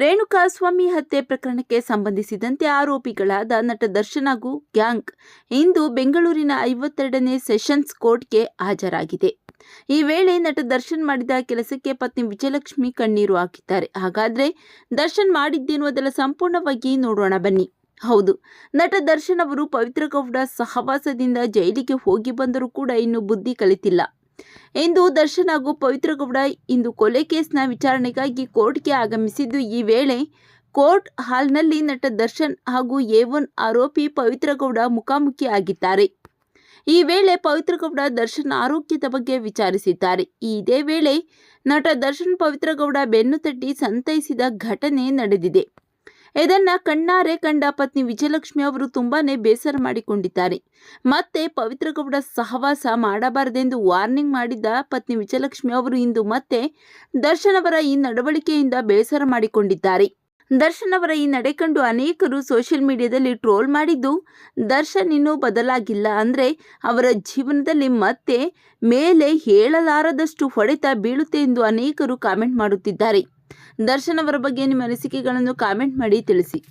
ರೇಣುಕಾಸ್ವಾಮಿ ಹತ್ಯೆ ಪ್ರಕರಣಕ್ಕೆ ಸಂಬಂಧಿಸಿದಂತೆ ಆರೋಪಿಗಳಾದ ನಟ ದರ್ಶನ್ ಹಾಗೂ ಗ್ಯಾಂಗ್ ಇಂದು ಬೆಂಗಳೂರಿನ ಐವತ್ತೆರಡನೇ ಸೆಷನ್ಸ್ ಕೋರ್ಟ್ಗೆ ಹಾಜರಾಗಿದೆ. ಈ ವೇಳೆ ನಟ ದರ್ಶನ್ ಮಾಡಿದ ಕೆಲಸಕ್ಕೆ ಪತ್ನಿ ವಿಜಯಲಕ್ಷ್ಮಿ ಕಣ್ಣೀರು ಹಾಕಿದ್ದಾರೆ. ಹಾಗಾದ್ರೆ ದರ್ಶನ್ ಮಾಡಿದ್ದೇನು ಸಂಪೂರ್ಣವಾಗಿ ನೋಡೋಣ ಬನ್ನಿ. ಹೌದು, ನಟ ದರ್ಶನ್ ಅವರು ಪವಿತ್ರ ಗೌಡ ಸಹವಾಸದಿಂದ ಜೈಲಿಗೆ ಹೋಗಿ ಬಂದರೂ ಕೂಡ ಇನ್ನು ಬುದ್ಧಿ ಕಲಿತಿಲ್ಲ. ಇಂದು ದರ್ಶನ್ ಹಾಗೂ ಪವಿತ್ರಗೌಡ ಇಂದು ಕೊಲೆ ಕೇಸ್ನ ವಿಚಾರಣೆಗಾಗಿ ಕೋರ್ಟ್ಗೆ ಆಗಮಿಸಿದ್ದು ಈ ವೇಳೆ ಕೋರ್ಟ್ ಹಾಲ್ನಲ್ಲಿ ನಟ ದರ್ಶನ್ ಹಾಗೂ ಎ ಒನ್ ಆರೋಪಿ ಪವಿತ್ರಗೌಡ ಮುಖಾಮುಖಿ ಆಗಿದ್ದಾರೆ. ಈ ವೇಳೆ ಪವಿತ್ರಗೌಡ ದರ್ಶನ್ ಆರೋಗ್ಯದ ಬಗ್ಗೆ ವಿಚಾರಿಸಿದ್ದಾರೆ. ಇದೇ ವೇಳೆ ನಟ ದರ್ಶನ್ ಪವಿತ್ರಗೌಡ ಬೆನ್ನು ತಟ್ಟಿ ಸಂತೈಸಿದ ಘಟನೆ ನಡೆದಿದೆ. ಇದನ್ನ ಕಣ್ಣಾರೆ ಕಂಡ ಪತ್ನಿ ವಿಜಯಲಕ್ಷ್ಮಿ ಅವರು ತುಂಬಾನೇ ಬೇಸರ ಮಾಡಿಕೊಂಡಿದ್ದಾರೆ. ಮತ್ತೆ ಪವಿತ್ರ ಗೌಡ ಸಹವಾಸ ಮಾಡಬಾರದೆಂದು ವಾರ್ನಿಂಗ್ ಮಾಡಿದ್ದ ಪತ್ನಿ ವಿಜಯಲಕ್ಷ್ಮಿ ಅವರು ಇಂದು ಮತ್ತೆ ದರ್ಶನ್ ಅವರ ಈ ನಡವಳಿಕೆಯಿಂದ ಬೇಸರ ಮಾಡಿಕೊಂಡಿದ್ದಾರೆ. ದರ್ಶನ್ ಅವರ ಈ ನಡೆ ಕಂಡು ಅನೇಕರು ಸೋಷಿಯಲ್ ಮೀಡಿಯಾದಲ್ಲಿ ಟ್ರೋಲ್ ಮಾಡಿದ್ದು, ದರ್ಶನ್ ಇನ್ನೂ ಬದಲಾಗಿಲ್ಲ ಅಂದ್ರೆ ಅವರ ಜೀವನದಲ್ಲಿ ಮತ್ತೆ ಮೇಲೆ ಹೇಳಲಾರದಷ್ಟು ಹೊಡೆತ ಬೀಳುತ್ತೆ ಎಂದು ಅನೇಕರು ಕಾಮೆಂಟ್ ಮಾಡುತ್ತಿದ್ದಾರೆ. ದರ್ಶನ್ ಅವರ ಬಗ್ಗೆ ನಿಮ್ಮ ಅನಿಸಿಕೆಗಳನ್ನು ಕಾಮೆಂಟ್ ಮಾಡಿ ತಿಳಿಸಿ.